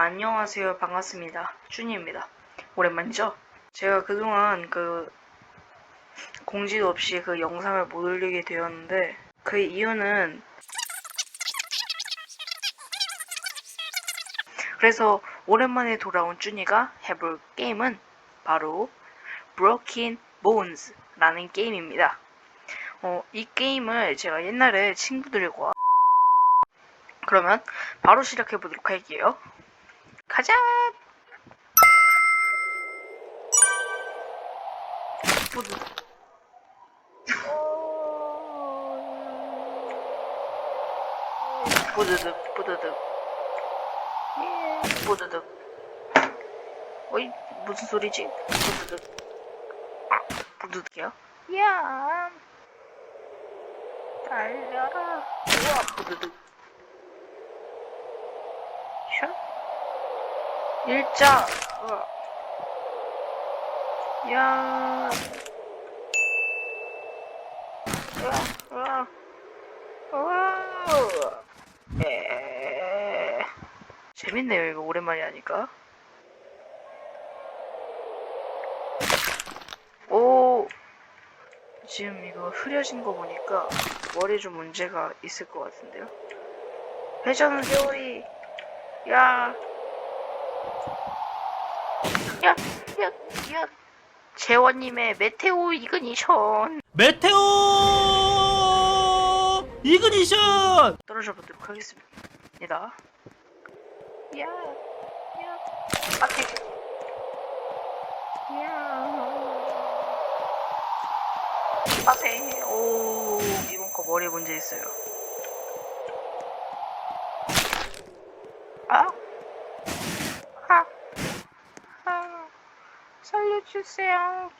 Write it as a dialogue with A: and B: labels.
A: 안녕하세요. 반갑습니다. 준이입니다. 오랜만이죠? 제가 그동안 그 공지도 없이 그 영상을 못 올리게 되었는데 그 이유는 그래서 오랜만에 돌아온 준이가 해볼 게임은 바로 Broken Bones라는 게임입니다. 어, 이 게임을 제가 옛날에 친구들과 그러면 바로 시작해 보도록 할게요. 가자. 뿌드. 뿌드득 뿌드득 예, 뿌드득 어이 무슨 소리지? 뿌드득 아, 뿌드득이야? 야 달려라 우와 뿌드득 일자 우와. 야 우와 우와 에 재밌네요 이거 오랜만에 하니까 오 지금 이거 흐려진 거 보니까 머리에 좀 문제가 있을 것 같은데요 회전 세월이 야 야, 야, 야. 재원님의 메테오 이그니션.
B: 메테오 이그니션!
A: 떨어져 보도록 하겠습니다. 야, 야, 앞에, 야, 앞에, 오, 이번 거 머리에 문제 있어요. 아, 아, 아, 살려주세요.